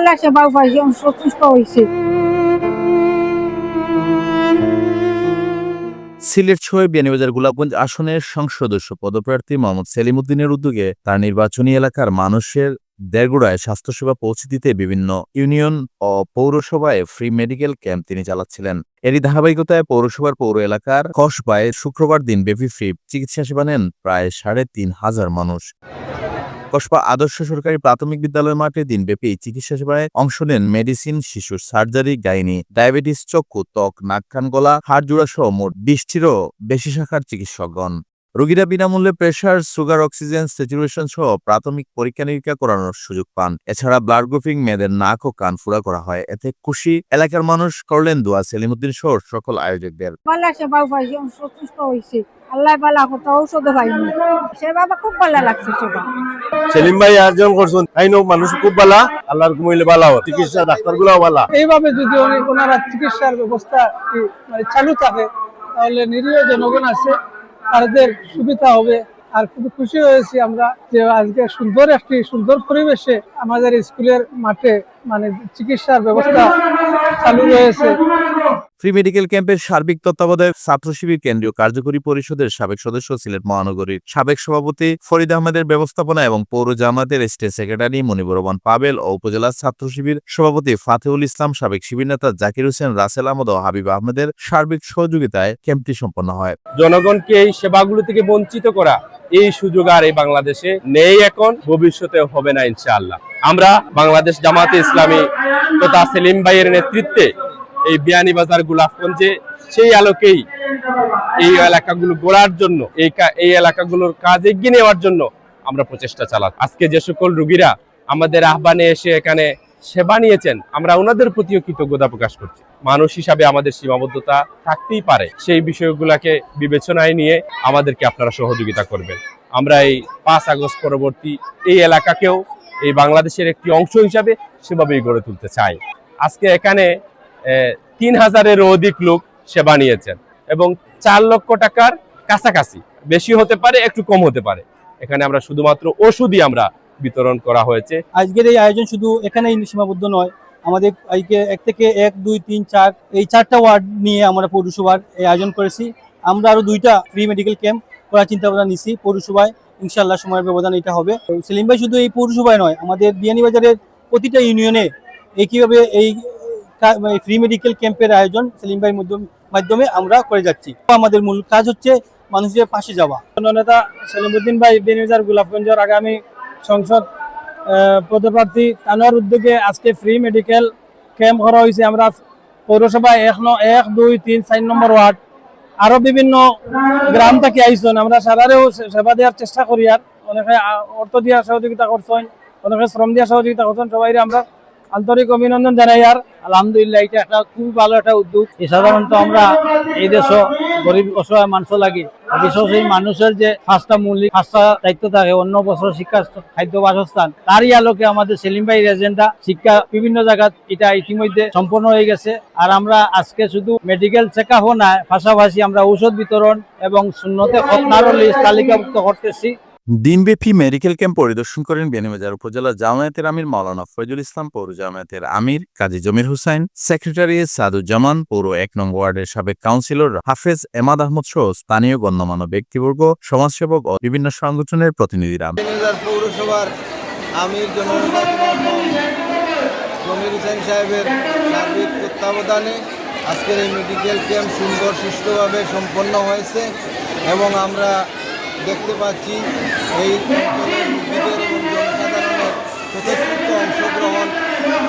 পালা সেবা পাইছি আমি সন্তুষ্ট হয়েছি। সিলেট ছয় বিয়ানীবাজার গোলাপগঞ্জ আসনের সংসদ সদস্য পদপ্রার্থী মোহাম্মদ সেলিম উদ্দিনের উদ্যোগে তার নির্বাচনী এলাকার মানুষের দেড়গুড়ায় স্বাস্থ্যসেবা পৌঁছে দিতে বিভিন্ন ইউনিয়ন ও পৌরসভায় ফ্রি মেডিকেল ক্যাম্প তিনি চালাচ্ছিলেন। এরই ধারাবাহিকতায় পৌরসভার পৌর এলাকার কসবায় শুক্রবার দিন ব্যাপী ফ্রি চিকিৎসা সেবা নেন প্রায় সাড়ে তিন হাজার মানুষ। কসবা আদর্শ সরকারি প্রাথমিক বিদ্যালয় মাঠে দিনব্যাপী চিকিৎসা সেবায় অংশ নেন মেডিসিন, শিশু সার্জারি, গাইনি, ডায়াবেটিস, চক্ষু, ত্বক, নাক, কান, গলা, হাড় জোড়া সহ মোট বিশটিরও বেশি শাখার চিকিৎসকগণ। রোগীরা বিনামূল্যে প্রেশার সুগার অক্সিজেন স্যাচুরেশন সহ প্রাথমিক পরীক্ষা নিরীক্ষা করানোর সুযোগ পান। এছাড়া ব্লাড গ্রুপিং মেয়েদের নাক ও কান ফুরা করা হয়। এতে খুশি এলাকার মানুষ করলেন দোয়া সেলিমুদ্দিন সহ সকল আয়োজকদের। আল্লাহ পালা কত ঔষধ পাইনি সেবা বা খুব ভালো লাগছে সেবা। সেলিম ভাই আয়োজন করছেন আইনো মানুষ খুব ভালা আল্লাহর কুমিলে ভালা চিকিৎসা ডাক্তার গুলাও ভালা এইভাবে যদি ওনারা চিকিৎসার ব্যবস্থা মানে চালু থাকে তাহলে নিরীহ জনগণ আছে। তাদের সুবিধা হবে। আর খুব খুশি হয়েছি আমরা যে আজকে সুন্দর একটি সুন্দর পরিবেশে আমাদের স্কুলের মাঠে মানে চিকিৎসার ব্যবস্থা চালু রয়েছে। ফ্রি মেডিকেল ক্যাম্পের সার্বিক তত্ত্বাবধায়ক ছাত্র শিবির কেন্দ্রীয় কার্যকরী পরিষদের সাবেক সদস্য সিলেট মহানগরীর সাবেক সভাপতি ফরিদ আহমেদের ব্যবস্থাপনা এবং পৌর জামাতের স্টেট সেক্রেটারি মনিবুর রহমান পাবেল ও উপজেলা ছাত্র শিবির সভাপতি ফাতেউল ইসলাম সাবেক শিবির নেতা জাকির হোসেন রাসেল আহমদ ও হাবিব আহমেদের সার্বিক সহযোগিতায় ক্যাম্পটি সম্পন্ন হয়। জনগণকে এই সেবাগুলো থেকে বঞ্চিত করা এই সুযোগ আর এই বাংলাদেশে নেই এখন ভবিষ্যতে হবে না ইনশাআল্লাহ। আমরা বাংলাদেশ জামাতে ইসলামী তথা সেলিম ভাইয়ের নেতৃত্বে এই বিয়ানীবাজার গোলাপগঞ্জে সেই আলোকেই এই এলাকাগুলো গড়ার জন্য, এই এই এলাকাগুলোর কাজ এগিয়ে নেওয়ার জন্য আমরা প্রচেষ্টা চালাচ্ছি। আজকে যে সকল রুগীরা আমাদের আহ্বানে এসে এখানে সেবা নিয়েছেন, আমরা ওনাদের প্রতিও কৃতজ্ঞতা প্রকাশ করছি। মানুষ হিসাবে আমাদের সীমাবদ্ধতা থাকতেই পারে। সেই বিষয়গুলোকে বিবেচনায় নিয়ে আমাদেরকে আপনারা সহযোগিতা করবেন। আমরা এই পাঁচ আগস্ট পরবর্তী এই এলাকাকেও এই বাংলাদেশের একটি অংশ হিসাবে সেভাবেই গড়ে তুলতে চাই আজকে এখানে তিন হাজারেরও অধিক লোক সেবা নিয়েছেন এবং চার লক্ষ টাকার কাছাকাছি, বেশি হতে পারে, একটু কম হতে পারে। এখানে আমরা শুধুমাত্র ওষুধই আমরা বিতরণ করা হয়েছে। আজকের এই আয়োজন শুধু এখানেই সীমাবদ্ধ নয়, আমাদের আজকে এক থেকে এক, দুই, তিন, চার, এই চারটা ওয়ার্ড নিয়ে আমরা পৌরসভার এই আয়োজন করেছি। আমরা আরও দুইটা ফ্রি মেডিকেল ক্যাম্প করার চিন্তা ভাবনা নিছি, পৌরসভায় ইনশাল্লাহ সময়ের ব্যবধান এটা হবে। সেলিম ভাই শুধু এই পৌরসভায় নয়, আমাদের বিয়ানীবাজারের প্রতিটা ইউনিয়নে একইভাবে এই ফ্রি মেডিকেল ক্যাম্পের আয়োজন সেলিম ভাইয়ের মাধ্যমে আমরা করে যাচ্ছি। আমাদের মূল কাজ হচ্ছে মানুষের পাশে যাওয়া। নেতা সেলিমুদ্দিন ভাই বেনিজার গোলাপগঞ্জের আগামী সংসদ পদপ্রার্থী তানোয়ার উদ্যোগে আজকে ফ্রি মেডিকেল ক্যাম্প করা হয়েছে। আমরা পৌরসভায় এক ন, এক, দুই, তিন, চার নম্বর ওয়ার্ড আরও বিভিন্ন গ্রাম থেকে আইসন, আমরা সারারেও সেবা দেওয়ার চেষ্টা করি আর। অনেকে অর্থ দিয়া সহযোগিতা করছেন, অনেকে শ্রম দিয়া সহযোগিতা করছেন সবাই আমরা আন্তরিক অভিনন্দন জানাই, আর আলহামদুলিল্লাহ, এটা একটা খুব ভালো একটা উদ্যোগ। সাধারণত আমরা এই দেশ গরিব অসহায় মানুষ লাগি। বিশেষ এই মানুষের যে পাঁচটা মৌলিক পাঁচটা দায়িত্ব থাকে, অন্য বছর শিক্ষা খাদ্য বাসস্থান, তারই আলোকে আমাদের সেলিম ভাই এজেন্ডা শিক্ষা বিভিন্ন জায়গায় এটা ইতিমধ্যে সম্পন্ন হয়ে গেছে। আর আমরা আজকে শুধু মেডিকেল চেক আপও না, পাশাপাশি আমরা ঔষধ বিতরণ এবং শূন্যতে তালিকাভুক্ত করতেছি। দিনব্যাপী মেডিকেল ক্যাম্প পরিদর্শন করেন বিয়ানীবাজার উপজেলা জামায়াতের আমির মাওলানা ফয়জুল ইসলাম, পৌর জামায়াতের আমির কাজী জমির হুসাইন, সেক্রেটারি সাদুজ্জামান, পৌর এক নং ওয়ার্ডের সাবেক কাউন্সিলর হাফেজ এমাদ আহমদ সহ স্থানীয় গণ্যমান্য ব্যক্তিবর্গ, সমাজসেবক ও বিভিন্ন সংগঠনের প্রতিনিধিরা। পৌরসভার আজকের এই মেডিকেল ক্যাম্প সুন্দর সুষ্ঠুভাবে সম্পন্ন হয়েছে এবং আমরা দেখতে পাচ্ছি এই অঞ্চলের অংশগ্রহণ।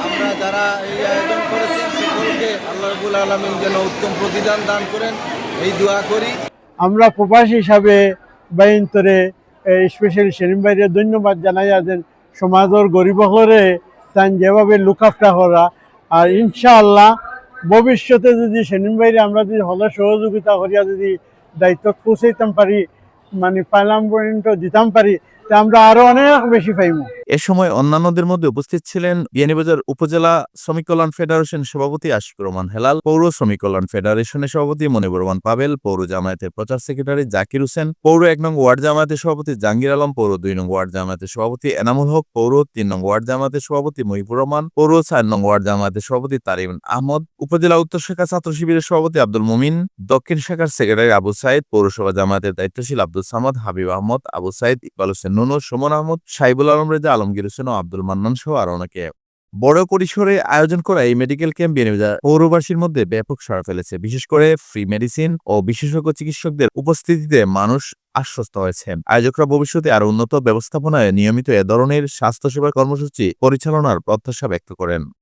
আমরা যারা এই আয়োজন করেছেন সকলকে আল্লাহ রবুল আলমিন যেন উত্তম প্রতিদান দান করেন, এই দোয়া করি। আমরা প্রবাসী হিসাবে বাইন্তরে স্পেশালি সেলিম ভাইরে ধন্যবাদ জানাই যে সমাজের গরিবসকলে তান যেভাবে লুকাফটা করা। আর ইনশাআল্লাহ ভবিষ্যতে যদি সেলিম ভাইরে আমরা যদি হলে সহযোগিতা করিয়া যদি দায়িত্ব পৌঁছাইতাম পারি মানে পাইলাম পর্যন্ত দিতাম পারি। আমরা আরও অনেক বেশি এ সময় অন্যান্যদের মধ্যে উপস্থিত ছিলেন বিয়ানীবাজার উপজেলা শ্রমিক কল্যাণ ফেডারেশন সভাপতি রহমান হেলাল, পৌর শ্রমিক কল্যাণ ফেডারেশনের সভাপতি মনিবুর রহমান পাবেল, পৌর জামায়াতের প্রচার সেক্রেটারি জাকির হোসেন, পৌর এক নং ওয়ার্ড জামায়াতের সভাপতি আলম, পৌর দুই নং ওয়ার্ড জামায়াতের সভাপতি এনামুল হক, পৌর তিন নং ওয়ার্ড জামায়াতের সভাপতি মহিবুর রহমান, পৌর চার নং ওয়ার্ড জামায়াতের সভাপতি তারিম আহমদ, উপজেলা উত্তর শাখা ছাত্র শিবিরের সভাপতি আব্দুল মুমিন, দক্ষিণ শাখার সেক্রেটারি আবু সাইদ, পৌরসভা জামায়াতের দায়িত্বশীল আব্দুল সামাদ, হাবিব আহমদ, আবু সাইদ, ইকবাল হোসেন নুনু সুমন আহমদ, সাইবুল আলম, রেজা আলমগীর হোসেন ও আব্দুল মান্নান সহ আরও অনেকে। বড় পরিসরে আয়োজন করা এই মেডিকেল ক্যাম্প বিয়ানীবাজার পৌরবাসীর মধ্যে ব্যাপক সাড়া ফেলেছে। বিশেষ করে ফ্রি মেডিসিন ও বিশেষজ্ঞ চিকিৎসকদের উপস্থিতিতে মানুষ আশ্বস্ত হয়েছেন আয়োজকরা ভবিষ্যতে আরও উন্নত ব্যবস্থাপনায় নিয়মিত এ ধরনের স্বাস্থ্যসেবা কর্মসূচি পরিচালনার প্রত্যাশা ব্যক্ত করেন।